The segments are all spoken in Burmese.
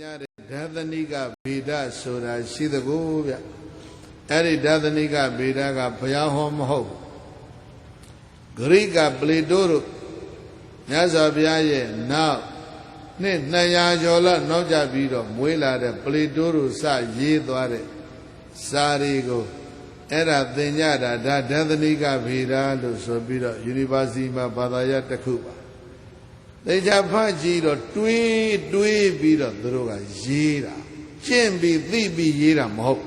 ညတဲ့ဒါသနိကဗေဒဆိုတာရှိသကိုဗျအဲ့ဒီဒါသနိကဗေဒကဘုရားဟောမဟုတ်ဘူးဂရိကပလေတိုတို့မြတ်စွာဘုရားရဲ့နောက်နှစ်200ကျော်လောက်နောက်ကြပြီးတော့မွေးလာတဲ့ပလေတိုတို့စရေးသွားတဲ့စာတွေကိုအဲ့ဒါသင်ကြတာဒါဒါသနိကဗေဒလို့ဆိုပြီးတော့ University မှာဘာသာရပ်တစ်ခုပါ သေချာဖတ်ကြည့်တော့တွေးတွေးပြီးတော့သူတို့ကရေးတာကျင့်ပြီးသိပြီးရေးတာမဟုတ်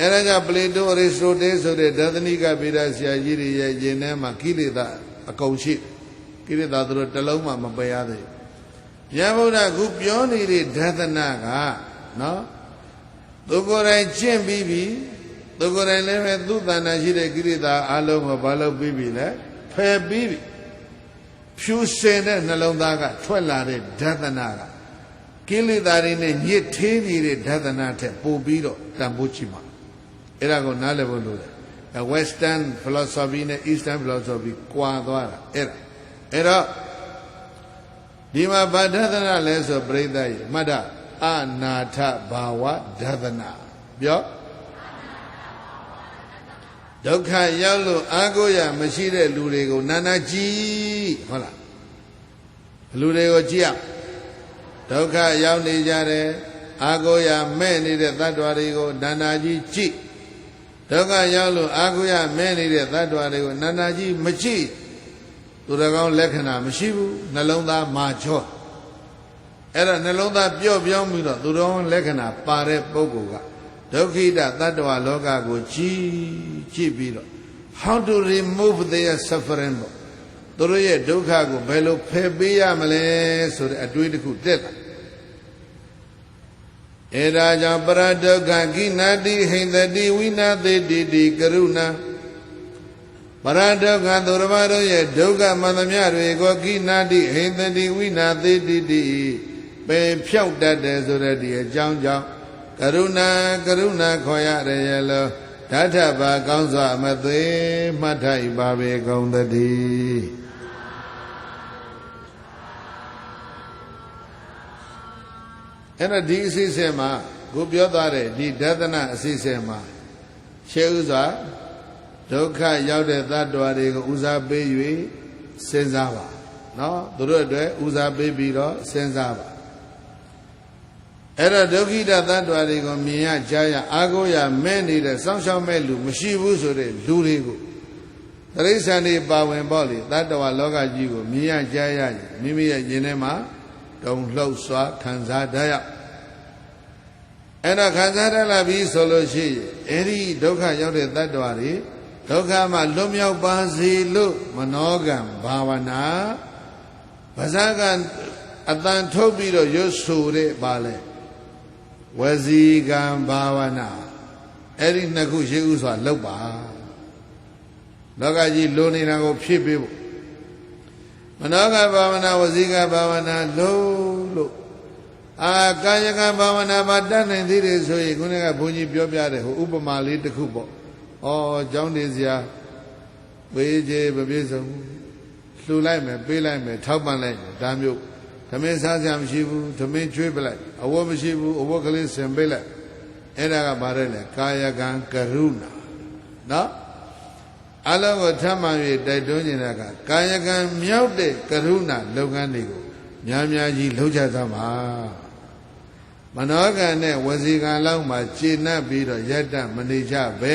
အဲဒါကြောင့်ပလေတိုအရစ္စတိုတေးဆိုတဲ့ဒသနိကဗေဒဆရာကြီးတွေရဲ့ယင်ထဲမှာကိလေသာအကုန်ရှိကိလေသာသူတို့တစ်လုံးမှမပယ်ရသေးဘူးယဗုဒ္ဓခုပြောနေတဲ့ဒသနာကနော်သူကိုယ်တိုင်ကျင့်ပြီးပြီသူကိုယ်တိုင်လည်းပဲသူ့တဏ္ဍာရှိတဲ့ကိလေသာအလုံးကိုဘာလို့ပြီးပြီလဲဖယ်ပြီးပြီ ဖြူစင်တဲ့နှလုံးသားကထွက်လာတဲ့ဒသနာကကိလေသာတွေနဲ့ညစ်သေးနေတဲ့ဒသနာထက်ပိုပြီးတော့တန်ဖိုးချမှာအဲ့ဒါကိုနားလည်ဖို့လိုတယ်အဲ western philosophy နဲ့ eastern philosophy ကွာသွားတာအဲ့ဒါအဲ့တော့ဒီမှာဗဒသနာလဲဆိုပြိဿရဲ့မှတ်တာအနာထဘာဝဒသနာပြောဒုက္ခရောက်လို့အာကိုရမရှိတဲ့လူတွေကိုနာနာကြည့်ဟုတ်လား လူတွေကိုကြည့်ရဒုက္ခရောက်နေကြတယ်အာကိုရမဲ့နေတဲ့တ attva တွေကိုနာနာကြီးကြည့်ဒုက္ခရောက်လို့အာကိုရမဲ့နေတဲ့တ attva တွေကိုနာနာကြီးမကြည့်သူတော်ကောင်းလက္ခဏာမရှိဘူးနှလုံးသားမာချော့အဲ့ဒါနှလုံးသားပျော့ပြောင်းပြီးတော့သူတော်ကောင်းလက္ခဏာပါတဲ့ပုဂ္ဂိုလ်ကဒုက္ခိတတ attva လောကကိုကြည်ကြည့်ပြီးတော့ how to remove their suffering ပေါ့ သူတို့ရဲ့ဒုက္ခကိုဘယ်လိုဖယ်ပေးရမလဲဆိုတဲ့အတွေးတစ်ခုတက်တာအဲဒါကြောင့်ပရဒုက္ခကိနာတိဟိန္တတိဝိနာသေတိတိကရုဏာပရဒုက္ခသူတော်ဘာတို့ရဲ့ဒုက္ခမှန်သမျှတွေကိုကိနာတိဟိန္တတိဝိနာသေတိတိပယ်ဖြောက်တတ်တယ်ဆိုတဲ့ဒီအကြောင်းကြောင့်ကရုဏာကရုဏာခေါ်ရရလောဓာထဘာကောင်းစွာမသွေမှတ်ထိုက်ပါပေကုန်သတည်း အဲ့တော့ဒီအစီအစဉ်မှာကိုပြောသွားတဲ့ဒီဒသနာအစီအစဉ်မှာရှေးဥစွာဒုက္ခရောက်တဲ့သတ္တဝါတွေကိုဦးစားပေး၍စဉ်းစားပါနော်သူတို့အတွက်ဦးစားပေးပြီးတော့စဉ်းစားပါအဲ့တော့ဒုက္ခိတသတ္တဝါတွေကိုမြင်ရကြားရအာကိုရမဲ့နေတဲ့စောင့်ရှောက်မဲ့လူမရှိဘူးဆိုတဲ့လူတွေကိုတရိစ္ဆာန်တွေပါဝင်ပေါ့လေတတ္တဝါလောကကြီးကိုမြင်ရကြားရမိမိရဲ့ဉာဏ်ထဲမှာ တုံလှုပ်စွာခံစားတတ်ရအဲ့တော့ခံစားတတ်လာပြီဆိုလို့ရှိရင်အဲ့ဒီဒုက္ခရောက်တဲ့တတ္တဝါတွေဒုက္ခမှလွတ်မြောက်ပါစေလို့မနောကံဘာဝနာပါဇာကအတန်ထုတ်ပြီးတော့ရွတ်ဆိုတဲ့ပါလဲဝစီကံဘာဝနာအဲ့ဒီနှစ်ခုရှိဥစွာလောက်ပါလောကကြီးလိုနေတာကိုဖြည့်ပေးဖို့ မနောကဘာဝနာဝစီကဘာဝနာလုံးလို့အာကာယကဘာဝနာမှာတတ်နိုင်သေးတယ်ဆိုရင်ခုနကဘုန်းကြီးပြောပြတယ်ဟိုဥပမာလေးတစ်ခုပေါ့ဩကျောင်းနေစရာပေးခြင်းမပြည့်စုံလှူလိုက်မယ်ပေးလိုက်မယ်ထောက်ပံ့လိုက်မယ်ဒါမျိုးသမင်းစားစရာမရှိဘူးသမင်းကျွေးပလိုက်အဝတ်မရှိဘူးအဝတ်ကလေးဆင်ပေးလိုက်အဲ့ဒါကဘာလဲလဲကာယကံကရုဏာနော် အလုံးကိုထမှန်၍တိုက်တွန်းနေတာကကာယကံမြောက်တဲ့ကရုဏာလုပ်ငန်းတွေကိုများများကြီးလှုပ်ကြသမှာမနောကံနဲ့ဝစီကံလောက်မှကျေနပ်ပြီးတော့ရက်တမနေကြပဲ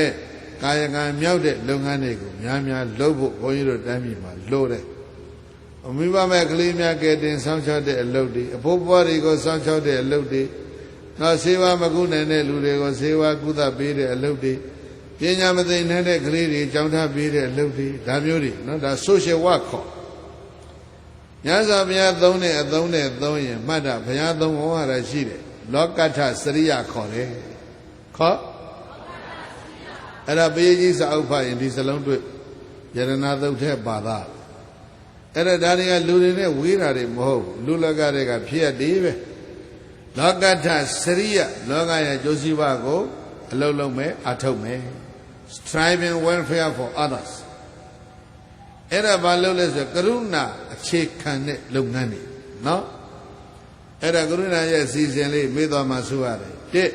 ကာယကံမြောက်တဲ့လုပ်ငန်းတွေကိုများများလုပ်ဖို့ဘုန်းကြီးတို့တမ်းပြည်မှာလို့တယ်အမိဘမဲ့ကလေးများကဲတင်ဆောင်းချတဲ့အလုပ်တွေအဖို့ဘွားတွေကိုဆောင်းချတဲ့အလုပ်တွေနောက်ဆေးဝါးမကုနိုင်တဲ့လူတွေကိုဆေးဝါးကုသပေးတဲ့အလုပ်တွေ ပညာမသိနိုင်တဲ့ကလေးတွေကြောင်းထားပေးတဲ့အလုပ်တွေဒါမျိုးတွေနော်ဒါ social work ခေါ်ညဇာဘုရားသုံးတဲ့အသုံးနဲ့သုံးရင်မှတ်တာဘုရားသုံးဟောရတာရှိတယ်လောကထစရိယခေါ်တယ်ခေါ်အဲ့ဒါပရိကြီးစာအုပ်ဖတ်ရင်ဒီစလုံးတွေ့ယရနာသုတ်ထဲပါသားအဲ့ဒါဒါတွေကလူတွေနဲ့ဝေးတာတွေမဟုတ်လူလောကတွေကဖြစ်ရတည်ပဲလောကထစရိယလောကရဲ့ကျိုးစီးပွားကိုအလုံးလုံးမဲ့အထုတ်မယ် striving welfare for others အဲ့ဒါဘာလို့လဲဆိုကရုဏာအခြေခံတဲ့လုပ်ငန်းတွေเนาะ အဲ့ဒါကရုဏာရဲ့အစီအစဉ်လေးမေးသွားမှဆိုရတယ်တစ်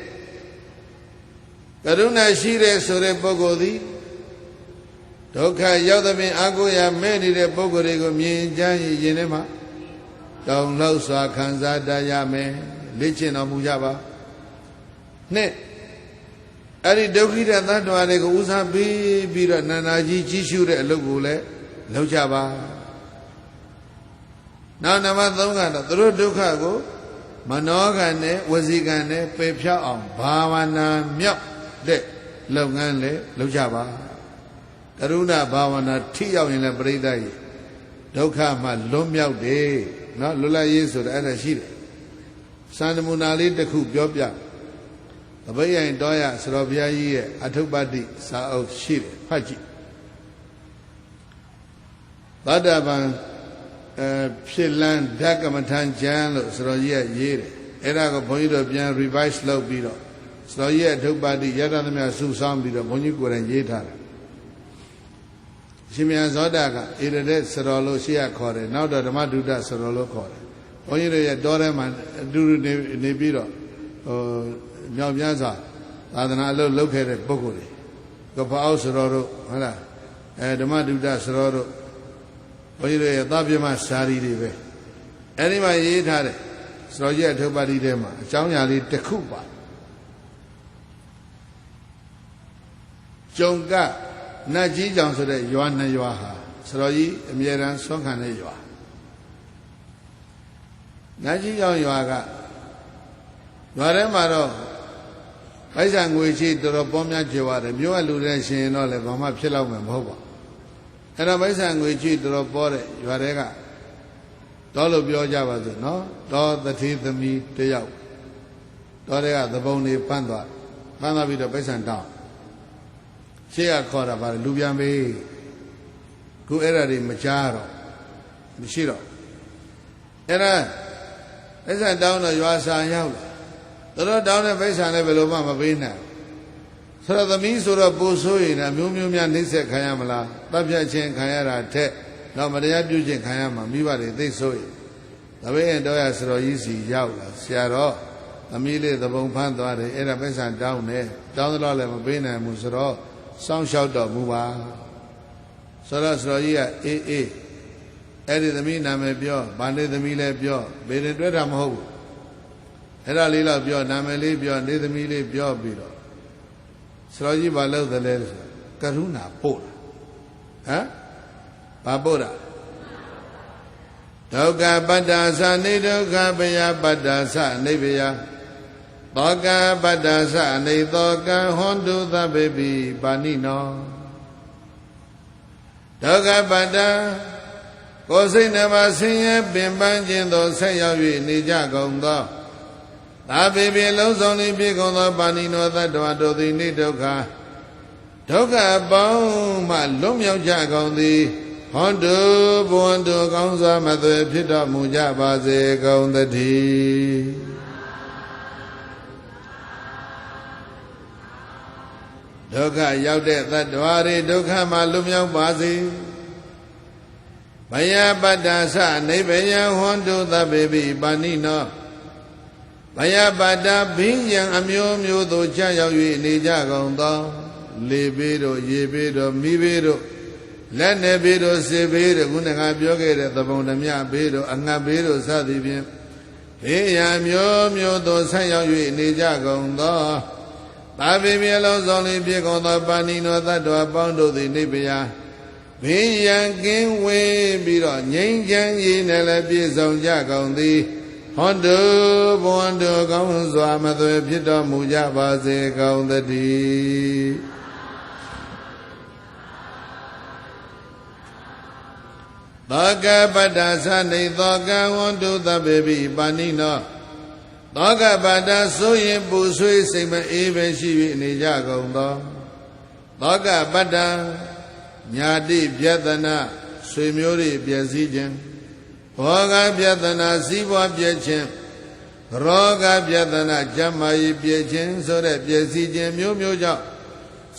ကရုဏာရှိတဲ့ဆိုတဲ့ပုဂ္ဂိုလ်သည်ဒုက္ခရောက်သဖြင့်အာကိုရမဲ့နေတဲ့ပုဂ္ဂိုလ်တွေကိုမြင်ကြရင်ရင်ထဲမှာတောင်းလောက်စွာခံစားတတ်ရမယ်လေ့ကျင့်တော်မူကြပါနှစ် အဲ့ဒီဒုက္ခိတသတ္တဝါတွေကိုဦးစားပေးပြီးတော့နာနာကြီးကြီးရှုတဲ့အလုပ်ကိုလည်းလုပ်ကြပါနောက်နံပါတ်3ကတော့သူတို့ဒုက္ခကိုမနောကံနဲ့ဝစီကံနဲ့ပယ်ဖြောက်အောင်ဘာဝနာမြောက်တဲ့လုပ်ငန်းလည်းလုပ်ကြပါကရုဏာဘာဝနာထိရောက်ရင်လည်းပြိဋ္ဌာကြီးဒုက္ခမှလွတ်မြောက်တယ်နော်လွတ်လပ်ရေးဆိုတာအဲ့ဒါရှိတယ်စံနမူနာလေးတစ်ခုပြောပြ တပိယင်တော်ရဆရာဘုရားကြီးရဲ့အထုပ္ပတ္တိစာအုပ်ရှိတယ်ဖတ်ကြည့်သတ္တဗံအဲဖြစ်လန်းဓကမထန်ကျမ်းလို့ဆရာကြီးကရေးတယ်အဲ့ဒါကိုဘုန်းကြီးတို့ပြန် revise လုပ်ပြီးတော့ဆရာကြီးရဲ့အထုပ္ပတ္တိယတသမယစုဆောင်းပြီးတော့ဘုန်းကြီးကိုယ်တိုင်ရေးထားတယ်ရှင်မြတ်ဇောတာကဣရတဲ့ဆရောလို့ရှိရခေါ်တယ်နောက်တော့ဓမ္မဒုဒ္ဒဆရောလို့ခေါ်တယ်ဘုန်းကြီးတို့ရဲ့တောထဲမှာအတူတူနေနေပြီးတော့ဟို မြောက်များစွာသာသနာအလုပ်လုပ်ခဲ့တဲ့ပုဂ္ဂိုလ်တွေကပ္ပအောက်ဆရောတို့ဟုတ်လားအဲဓမ္မဒုဒ္ဒဆရောတို့ဘုန်းကြီးတို့ရဲ့သဗ္ဗမစာရီတွေပဲအဲဒီမှာရေးထားတယ်ဆရောကြီးအထုပ်ပါဠိထဲမှာအကြောင်းအရာလေးတစ်ခုပါကျုံကနတ်ကြီးကြောင်ဆိုတဲ့ရွာနှစ်ရွာဟာဆရောကြီးအမြဲတမ်းဆွမ်းခံတဲ့ရွာနတ်ကြီးကြောင်ရွာကရွာထဲမှာတော့ ပိုက်ဆံငွေချေတော်တော်ပေါများကြွားတယ်မြို့ကလူတဲ့ရှင်တော့လည်းဘာမှဖြစ်တော့မှာမဟုတ်ပါအဲ့တော့ပိုက်ဆံငွေချေတော်တော်ပေါ်တဲ့ရွာတွေကတော့လို့ပြောကြပါစို့နော်တော့တတိသမီးတယောက်တော့တွေကသဘုံနေပန်းသွားပန်းသွားပြီးတော့ပိုက်ဆံတောင်းရှေ့ကခေါ်တာပါလူပြန်ပေးခုအဲ့ဒါတွေမကြားတော့မရှိတော့အဲ့ဒါပိုက်ဆံတောင်းတော့ရွာစာရောက်လာ သူတို့တောင်းတဲ့ပိုက်ဆံလည်းဘယ်လိုမှမပေးနိုင်ဆိုတော့သမီးဆိုတော့ပူဆိုးရင်အမျိုးမျိုးများနှိမ့်ဆက်ခံရမလားတပ်ဖြတ်ခြင်းခံရတာထက်တော့မတရားပြုခြင်းခံရမှာမိဘတွေသိဆိုးရင်တပည့်ရင်တော့ရဆရာကြီးစီရောက်လာဆရာတော်သမီးလေးသဘုံဖမ်းသွားတယ်အဲ့ဒါပိုက်ဆံတောင်းတယ်တောင်းတော့လည်းမပေးနိုင်ဘူးဆိုတော့စောင့်ရှောက်တော်မူပါဆိုတော့ဆရာကြီးကအေးအေးအဲ့ဒီသမီးနာမည်ပြောဗာနေသမီးလည်းပြောဘယ်ရင်တွေ့တာမဟုတ်ဘူး အဲ့ဒါလေးတော့ပြောနာမည်လေးပြောနေသမီးလေးပြောပြီးတော့ဆရာကြီးဘာလုပ်သလဲဆိုကရုဏာပို့တာဟမ်ဘာပို့တာဒုက္ခပတ္တာသနေဒုက္ခပယပတ္တာသနေပယသောကပတ္တာသနေသောကဟွန်တုသဗ္ဗေပိပါဏိနောဒုက္ခပတ္တာကိုယ်စိတ်နှပါဆင်းရဲပင်ပန်းခြင်းသောဆက်ရောက်၍နေကြကုန်သော သာပေပေလုံးစုံလေးပြေကုန်သောပါဏိနောသတ္တဝါတို့သည်နေဒုက္ခဒုက္ခပေါင်းမှလွတ်မြောက်ကြကုန်သည်ဟောတုဘဝန္တုကောင်းစွာမသွေဖြစ်တော်မူကြပါစေကုန်သတည်းဒုက္ခရောက်တဲ့သတ္တဝါတွေဒုက္ခမှလွတ်မြောက်ပါစေဘယပတ္တာသနိဗ္ဗယဟွန်တုသဗ္ဗေပိပါဏိနော ဘယပတ္တာဘိညာအမျိုးမျိုးသို့ချရောက်၍နေကြကုန်သောလေဘေးတို့ရေဘေးတို့မိဘေးတို့လက်နယ်ဘေးတို့စေဘေးတို့ခုနကပြောခဲ့တဲ့သဘုံဓမြဘေးတို့အငတ်ဘေးတို့စသည်ဖြင့်ဘေးရာမျိုးမျိုးသို့ဆက်ရောက်၍နေကြကုန်သောသာပေမြေလုံးစုံလေးဖြစ်ကုန်သောပါဏိနောတတ္တဝပေါင်းတို့သည်နိဗ္ဗာန်ဘေးရန်ကင်းဝေးပြီးတော့ငြိမ်းချမ်းရေးနဲ့လည်းပြည့်စုံကြကုန်သည် ဟောတုဘဝန္တုကောင်းစွာမသွေဖြစ်တော်မူကြပါစေကောင်းသတည်းသောကပတ္တာသနေသောကဝန္တုသဗ္ဗေပိပါဏိနောသောကပတ္တာဆိုရင်ပူဆွေးစိတ်မအေးပဲရှိ၍နေကြကုန်သောသောကပတ္တာညာတိပြဒနာဆွေမျိုးတွေပြည့်စည်ခြင်း ဘောဂပြဒနာစည်းပွားပြည့်ခြင်းရောဂပြဒနာကျမ်းမာရေးပြည့်ခြင်းဆိုတဲ့ပြည့်စည်ခြင်းမျိုးမျိုးကြောင့်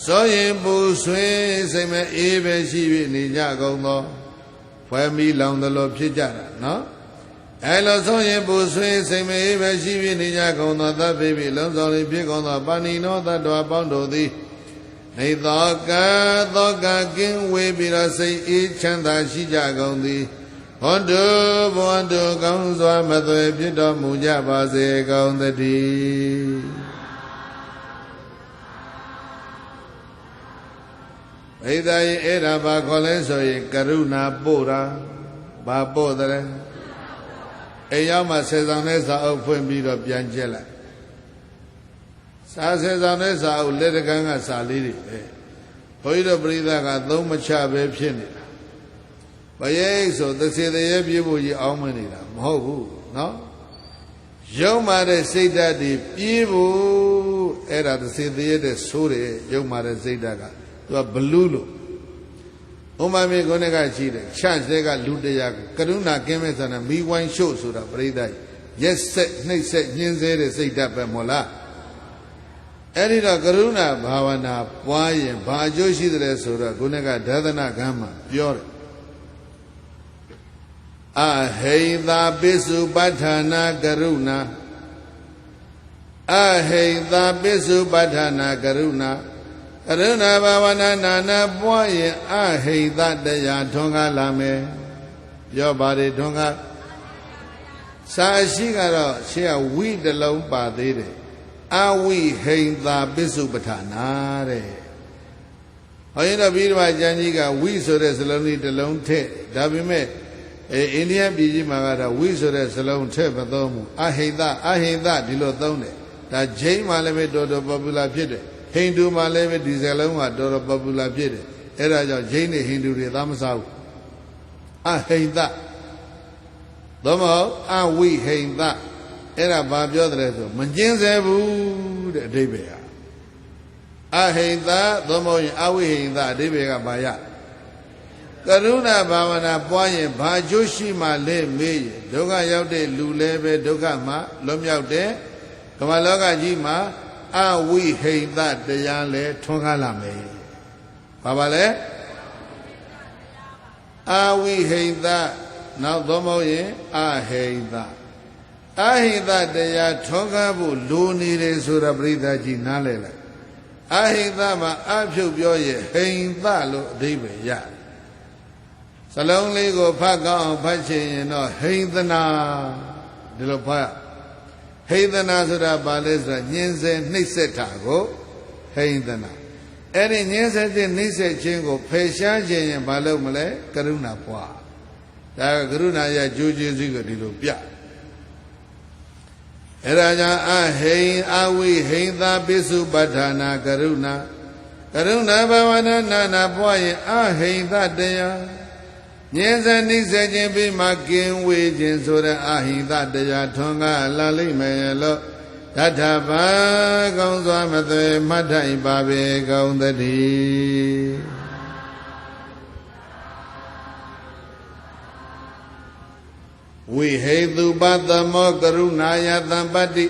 စောရင်ပူဆွေးစိတ်မအေးပဲရှိ၍နေကြကုန်သောဖွဲမီလောင်သလိုဖြစ်ကြတာနော်အဲလိုဆုံးရင်ပူဆွေးစိတ်မေးပဲရှိပြီးနေကြကုန်သောသဗ္ဗေပိလုံးဆောင်လေးဖြစ်ကုန်သောပါဏိနောသတ္တဝါပေါင်းတို့သည်နေသောကသောကကင်းဝေးပြီးတော့စိတ်အေးချမ်းသာရှိကြကုန်သည် ဟောတုဘဝတုကောင်းစွာမသွေဖြစ်တော်မူကြပါစေကုန်သတည်းဣဒာယေအဲ့ဒါဘာခေါ်လဲဆိုရင်ကရုဏာပို့တာဘာပို့တယ်အိမ်ရောက်မှဆယ်ဆောင်တဲ့စာအုပ်ဖွင့်ပြီးတော့ပြန်ကျက်လိုက်စာဆယ်ဆောင်တဲ့စာအုပ်လက်တကန်းကစာလေးတွေပဲဘုန်းကြီးတို့ပြိဿကသုံးမချပဲဖြစ်နေတာ ပရိတ်ဆိုသစေတရေပြည့်ဖို့ကြီးအောင်းမနေတာမဟုတ်ဘူးနော်ရုံမာတဲ့စိတ်ဓာတ်တွေပြေးဖို့အဲ့ဒါသစေတရေတဲ့ဆိုးတယ်ရုံမာတဲ့စိတ်ဓာတ်ကသူကဘလူးလို့ဥမာမေကိုနဲ့ကရှိတယ်ချန့်စေကလူတရားကရုဏာကင်းမဲ့ဆန္ဒမိဝိုင်းရှို့ဆိုတာပရိသတ်ရက်ဆက်နှိပ်ဆက်ညှင်းဆဲတဲ့စိတ်ဓာတ်ပဲမို့လားအဲ့ဒီတော့ကရုဏာဘာဝနာပွားရင်ဘာအကျိုးရှိတယ်ဆိုတော့ကိုနဲ့ကဒါသနာကံမှာပြောတယ် အဟိန္တာပိစုပဋ္ဌာနာကရုဏာအဟိန္တာပိစုပဋ္ဌာနာကရုဏာကရုဏာဘာဝနာနာနာပွားရင်အဟိတတရားထွန်းကားလာမယ်ပြောပါတယ်ထွန်းကားစာရှိကတော့ရှေ့ကဝိတလုံးပါသေးတယ်အဝိဟိန္တာပစ္စုပဋ္ဌာနာတဲ့ဟောရင်တော့ပြီးတော့ကျမ်းကြီးကဝိဆိုတဲ့စလုံးလေးတစ်လုံးထည့်ဒါပေမဲ့ အဲအိန္ဒိယပြည်ကြီးမှာကတော့ဝိဆိုတဲ့စလုံးထည့်မသုံးဘူးအဟိတအဟိတဒီလိုသုံးတယ်ဒါဂျိမ်းမှာလည်းပဲတော်တော် popular ဖြစ်တယ်ဟိန္ဒူမှာလည်းပဲဒီစလုံးကတော်တော် popular ဖြစ်တယ်အဲ့ဒါကြောင့်ဂျိန်းတွေဟိန္ဒူတွေသားမစားဘူးအဟိန္တသို့မဟုတ်အဝိဟိန္တအဲ့ဒါဘာပြောတယ်ဆိုမကျင်းစေဘူးတဲ့အဓိပ္ပာယ်ဟာအဟိန္တသို့မဟုတ်ရင်အဝိဟိန္တအဓိပ္ပာယ်ကဘာရ ကရုဏာဘာဝနာပွားရင်ဘာကျိုးရှိမှလဲမေးရင်ဒုက္ခရောက်တဲ့လူလည်းပဲဒုက္ခမှလွတ်မြောက်တဲ့ကမ္ဘာလောကကြီးမှာအဝိဟိန္တတရားလဲထွန်းကားလာမယ်ဘာပါလဲအဝိဟိန္တနောက်သောမဟုတ်ရင်အဟိန္တအဟိန္တတရားထွန်းကားဖို့လိုနေတယ်ဆိုတာပြိဿကြီးနားလဲလိုက်အဟိန္တမှာအဖြုတ်ပြောရဲ့ဟိန္တလို့အဓိပ္ပာယ်ရတယ် စလုံးလေးကိုဖတ်ကောင်းအောင်ဖတ်ချင်ရင်တော့ဟိန္ဒနာဒီလိုဖတ်ဟိန္ဒနာဆိုတာဘာလဲဆိုတာညင်းစေနှိပ်စက်တာကိုဟိန္ဒနာအဲ့ဒီညင်းစေတဲ့နှိပ်စက်ခြင်းကိုဖယ်ရှားခြင်းရင်ဘာလုပ်မလဲကရုဏာပွားဒါကကရုဏာရဲ့ကြိုးကျေးဇူးကိုဒီလိုပြအဲ့ဒါကြောင့်အဟိန်အဝိဟိန်သာပိစုပဋ္ဌာနာကရုဏာကရုဏာဘာဝနာနာနာပွားရင်အဟိန်သတရား ညင်စနိစ္စခြင်းပြီးမှကင်းဝေးခြင်းဆိုတဲ့အဟိတတရားထွန်းကားလာလိမ့်မယ်လို့တထဘာကောင်းစွာမသွေမှတ်ထိုင်ပါပေကောင်းသတည်းဝိဟေတုပတမောကရုဏာယတံပတ္တိ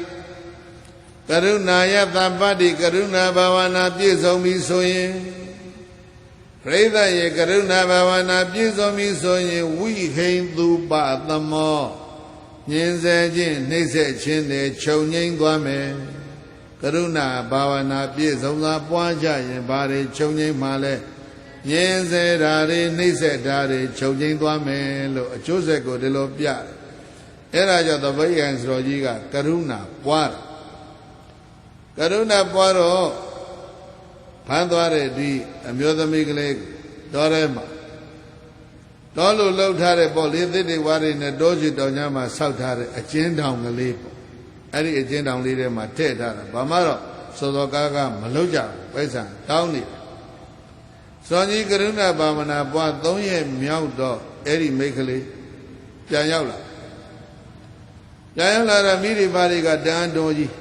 ကရုဏာယတံပတ္တိကရုဏာဘာဝနာပြည့်စုံပြီဆိုရင် ပရိသတ်ရဲ့ကရုဏာဘာဝနာပြည့်စုံပြီဆိုရင်ဝိဟိန်သူပသမောညင်စေခြင်းနှိမ့်ဆက်ခြင်းတွေခြုံငိမ့်သွားမယ်ကရုဏာဘာဝနာပြည့်စုံစွာပွားကြရင်ဘာတွေခြုံငိမ့်မှလဲညင်စေတာတွေနှိမ့်ဆက်တာတွေခြုံငိမ့်သွားမယ်လို့အကျိုးဆက်ကိုဒီလိုပြတယ်အဲ့ဒါကြောင့်သဗ္ဗယံစတော်ကြီးကကရုဏာပွားတယ်ကရုဏာပွားတော့ ဖမ်းသွားတဲ့ဒီအမျိုးသမီးကလေးတော်ထဲမှာတော်လို့လှုပ်ထားတဲ့ပေါ့လေသစ်တွေဝါးတွေနဲ့တောချီတောင်ညာမှာဆောက်ထားတဲ့အကျဉ်းတောင်ကလေးပေါ့အဲ့ဒီအကျဉ်းတောင်လေးထဲမှာထည့်ထားတာဘာမှတော့စောစောကားကမလှုပ်ကြဘူးပိုက်ဆံတောင်းနေတယ်စောကြီးကရုဏာဘာဝနာပွား၃ရက်မြောက်တော့အဲ့ဒီမိတ်ကလေးပြန်ရောက်လာပြန်ရောက်လာတော့မိရိပါတွေကတန်တော်ကြီး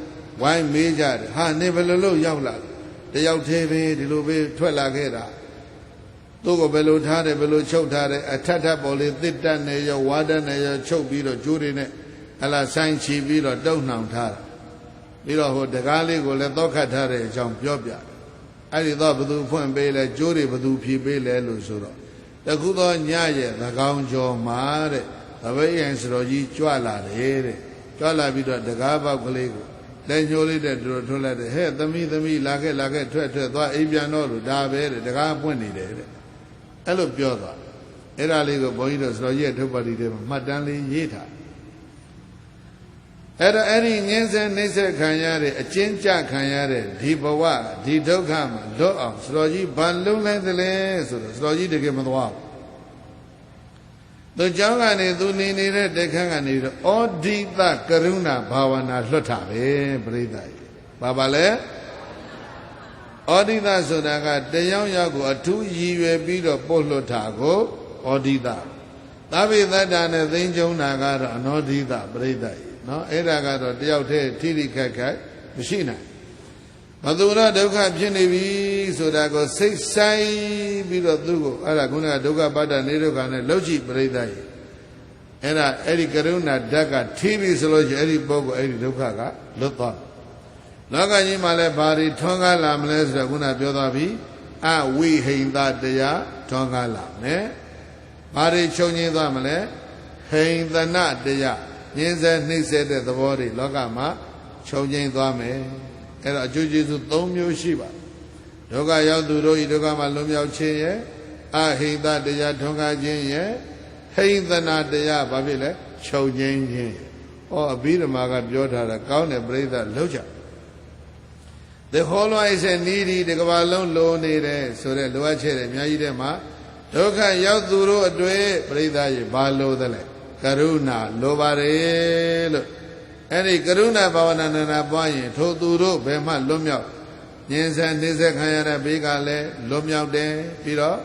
ဝိုင်းမေးကြတယ်ဟာနေဘယ်လိုလုပ်ရောက်လာလဲ တယောက်သေးပဲဒီလိုပဲထွက်လာခဲ့တာသူ့ကိုဘယ်လိုထားတယ်ဘယ်လိုချုပ်ထားတယ်အထက်ထပ်ပေါ်လေးတစ်တက်နေရောဝါဒနဲ့ရောချုပ်ပြီးတော့ကျိုးတွေနဲ့ဟလာဆိုင်ချီပြီးတော့တုံနှောင်ထားတာပြီးတော့ဟိုတကားလေးကိုလည်းတောက်ခတ်ထားတဲ့အကြောင်းပြောပြတယ်အဲ့ဒီတော့ဘသူဖွင့်ပေးလဲကျိုးတွေဘသူဖြီးပေးလဲလို့ဆိုတော့တခုသောညရဲ့သကောင်းကျော်မှာတဲ့ဘသပိယံစတော်ကြီးကြွလာတယ်တဲ့ကြွလာပြီးတော့တကားပေါက်ကလေးကို လက်ညှိုးလေးတဲ့တို့ထွက်လိုက်တယ်ဟဲ့သမီးသမီးလာခဲ့လာခဲ့ထွက်ထွက်သွားအိမ်ပြန်တော့လို့ဒါပဲတဲ့တကားပွင့်နေတယ်တဲ့အဲ့လိုပြောသွားအဲ့ဒါလေးကိုဘုန်းကြီးတို့စတော်ကြီးရဲ့ထုတ်ပါတိထဲမှာမှတ်တမ်းလေးရေးထားအဲ့တော့အဲ့ဒီငင်းဆဲနှိမ့်ဆက်ခံရတဲ့အကျဉ်းချခံရတဲ့ဒီဘဝဒီဒုက္ခမှာလွတ်အောင်စတော်ကြီးဘာလုံးလိုက်သလဲဆိုတော့စတော်ကြီးတကယ်မသွားဘူး သူเจ้าကနေသူနေနေတဲ့တခန်းကနေတော့ဩဒိတကရုဏာဘာဝနာလွတ်တာပဲပြိဿကြီးဘာပါလဲဩဒိတဆိုတာကတရားရောက်ကိုအထူးရည်ရွယ်ပြီးတော့ပို့လွတ်တာကိုဩဒိတသဗ္ဗေတ္တာနဲ့သိမ့်ကျုံတာကတော့အနောဒိတပြိဿကြီးနော်အဲ့ဒါကတော့တယောက်တည်းထိထိခက်ခက်မရှိနိုင် ဘသူတော့ဒုက္ခဖြစ်နေပြီဆိုတာကိုစိတ်ဆိုင်ပြီးတော့သူ့ကိုအဲ့ဒါခုနကဒုက္ခပတ္တနေဒုက္ခနဲ့လှုပ်ကြည့်ပြိဿကြီးအဲ့ဒါအဲ့ဒီကရုဏာဓာတ်ကထိပြီဆိုလို့ရှိရင်အဲ့ဒီပုဂ္ဂိုလ်အဲ့ဒီဒုက္ခကလွတ်သွားလောကကြီးမှာလည်းဘာတွေထွန်းကားလာမလဲဆိုတော့ခုနပြောသွားပြီအဝိဟိန္တတရားထွန်းကားလာမယ်ဘာတွေချုပ်ငင်းသွားမလဲဟိန္ဒနတရားညင်းဆဲနှိမ့်ဆဲတဲ့သဘောတွေလောကမှာချုပ်ငင်းသွားမယ် အဲ့တော့အကျိုးကျေးဇူး၃မျိုးရှိပါဒုက္ခရောက်သူတို့ဤဒုက္ခမှာလွန်မြောက်ခြင်းရဲ့အဟိန္ဒတရားထွန်းကားခြင်းရဲ့ဟိန္ဒနာတရားဘာဖြစ်လဲချုပ်ငင်းခြင်းရဲ့ဩအဘိဓမ္မာကပြောထားတာကောင်းတယ်ပြိဿလောက်ကြ the whole life is a needy ဒီကဘာလုံးလိုနေတယ်ဆိုတဲ့လိုအပ်ချက်တွေအများကြီးတဲ့မှာဒုက္ခရောက်သူတို့အတွေ့ပြိဿရေဘာလို့သလဲကရုဏာလိုပါတယ်လို့ အဲ့ဒီကရုဏာဘာဝနာနာပွားရင်ထိုသူတို့ဘယ်မှလွတ်မြောက်ညင်ဆန်နေဆက်ခံရတဲ့ဘေးကလည်းလွတ်မြောက်တယ်ပြီးတော့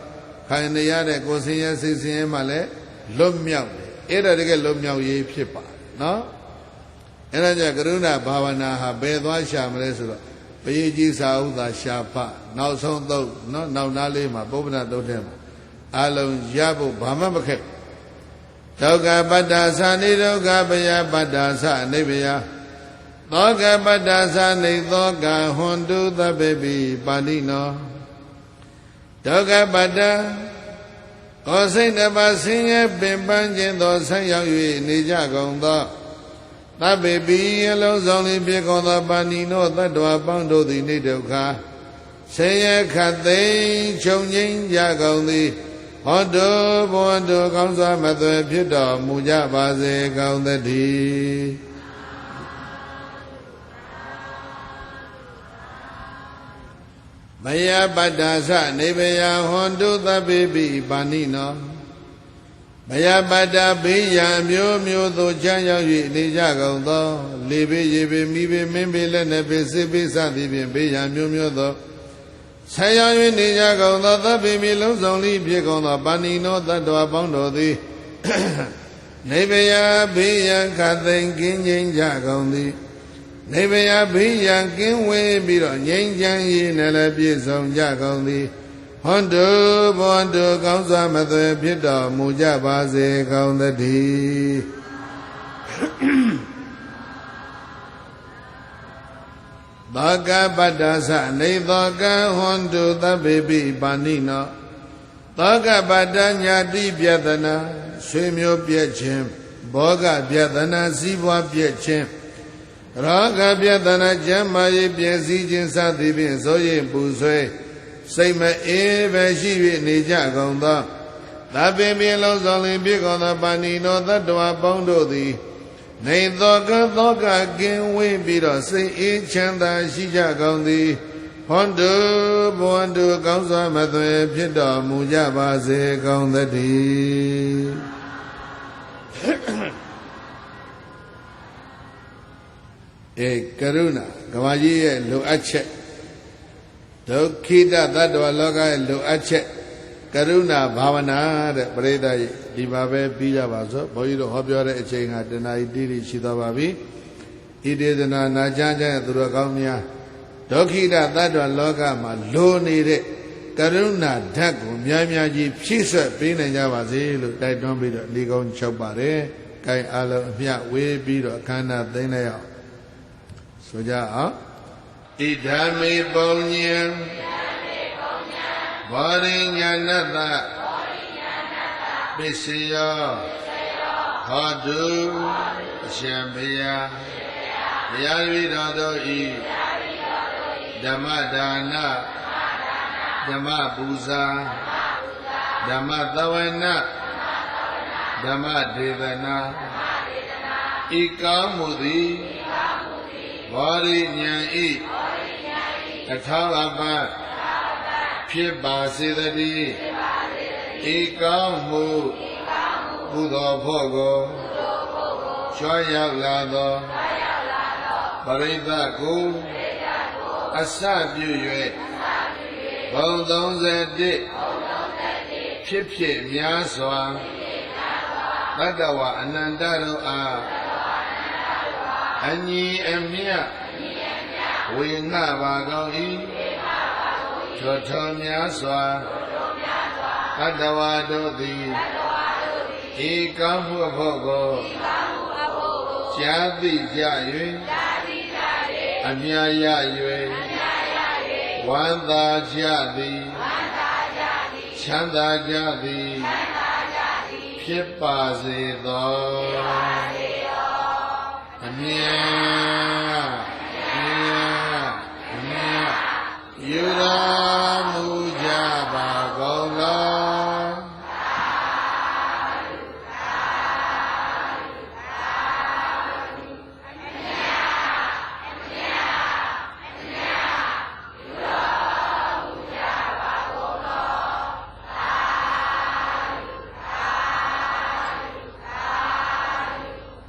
ခံရတဲ့ကိုယ်စင်ရစိတ်စင်ရမှလည်းလွတ်မြောက်တယ်အဲ့ဒါတကယ်လွတ်မြောက်ရေးဖြစ်ပါနော်အဲ့ဒါကြောင့်ကရုဏာဘာဝနာဟာဘယ်သွားရှာမလဲဆိုတော့ပရိကြီးစာဥသာရှာဖနောက်ဆုံးသုတ်နော်နောက်နားလေးမှာပုဗ္ဗနာသုတ်ထဲမှာအလုံးရဖို့ဘာမှမခက် ဒုက္ခပတ္တာသနိဒုက္ခပယပတ္တာသနိဗယသောကပတ္တာသနိသောကဟွန်တုသဗ္ဗေပိပါဠိနောဒုက္ခပတ္တာကိုစိတ်တပါဆင်းရဲပင်ပန်းခြင်းသောဆက်ရောက်၍နေကြကုန်သောသဗ္ဗေပိအလုံးစုံလေးဖြစ်ကုန်သောပါဏိနောတတ္တဝါပေါင်းတို့သည်နေဒုက္ခဆင်းရဲခတ်သိမ်းချုပ်ငိမ့်ကြကုန်သည် ဟောတုဘဝတုကောင်းစွာမသွေဖြစ်တော်မူကြပါစေကောင်းသတည်းမယပတ္တာသနေဗယဟွန်တုသဗ္ဗေပိပါဏိနောမယပတ္တာဘေးရန်မျိုးမျိုးသို့ချမ်းရောက်၍နေကြကုန်သော လေဘေးရေဘေးမိဘေးမင်းဘေးလက်နဲ့ဘေးစစ်ဘေးစသည်ဖြင့်ဘေးရန်မျိုးမျိုးသော ဆံရ၍နေကြကုန်သောသဗ္ဗေမိလုံးစုံလိဖြစ်ကုန်သောပါဏိနောတတ္တဝပေါင်းတို့သည်နေဗယဘေးရန်ခတ်သိမ်းကင်းငြိမ်းကြကုန်သည်နေဗယဘေးရန်ကင်းဝေးပြီးတော့ငြိမ်းချမ်းရေးနဲ့လည်းပြည့်စုံကြကုန်သည်ဟွန်တုဘွန်တုကောင်းစွာမသွေဖြစ်တော်မူကြပါစေကောင်းသတည်း သောကပတ္တသနေသောကဟွန်တုသဗ္ဗေပိပါဏိနောသောကပတ္တညာတိပြဒနာဆွေမျိုးပြည့်ခြင်းဘောဂပြဒနာစည်းပွားပြည့်ခြင်းရောဂပြဒနာကျမ်းမာရေးပြည့်စည်ခြင်းစသည်ဖြင့်ဇောရင်ပူဆွဲစိတ်မအေးပဲရှိ၍နေကြကုန်သောသဗ္ဗေမြေလုံးစုံလင်ပြည့်ကုန်သောပါဏိနောတတ္တဝပေါင်းတို့သည် နေသောကသောကကင်းဝေးပြီးတော့စိတ်အေးချမ်းသာရှိကြကုန်သည်ဟွန်တုဘဝန္တုကောင်းစွာမသွေဖြစ်တော်မူကြပါစေကောင်းသတည်းဧကရုဏာကမကြီးရဲ့လိုအပ်ချက်ဒုက္ခိတသတ္တဝလောကရဲ့လိုအပ်ချက် ကရုဏာဘာဝနာတဲ့ပရိသတ်ဒီမှာပဲပြီးကြပါစို့ဘုန်းကြီးတို့ဟောပြောတဲ့အချိန်ကတဏှာကြီးတိတိရှိသွားပါပြီဣတိဒနာနာချမ်းချမ်းသူတော်ကောင်းများဒုက္ခိတသတ္တဝလောကမှာလိုနေတဲ့ကရုဏာဓာတ်ကိုများများကြီးဖြည့်ဆွက်ပေးနိုင်ကြပါစေလို့တိုက်တွန်းပြီးတော့ဒီကုန်းချုပ်ပါတယ်။ကိုင်အလုံးအမြဝေးပြီးတော့အခမ်းအနားသိမ်းလိုက်အောင်ဆိုကြအောင်ဣဒာမေပုံညံ ဘောရိညာဏတပစ္စယောဟောတုအရှင်ဘုရားဘုရားတပည့်တော်တို့ဤဓမ္မဒါနဓမ္မပူဇာဓမ္မသဝနာဓမ္မဒေသနာဤကောင်းမှုသည်ဘောရိညာဤအထောက်အပံ့ ဖြစ်ပါစေတည်းဤကောင်းမှုကုသိုလ်ဖို့ကိုချွာရောက်လာသောပရိသတ်ကိုအစပြု၍ဘုံ31ဖြစ်ဖြစ်များစွာတတ္တဝအနန္တတို့အားအညီအမြတ်ဝေငှပါကောင်း၏ ထောထောများစွာတတ္တဝတို့သည်ဧကံမှုအဖို့ကိုရှားသိကြ၍အမြရ၍ဝမ်းသာကြသည်ချမ်းသာကြသည်ဖြစ်ပါစေသောအမြဲ Ram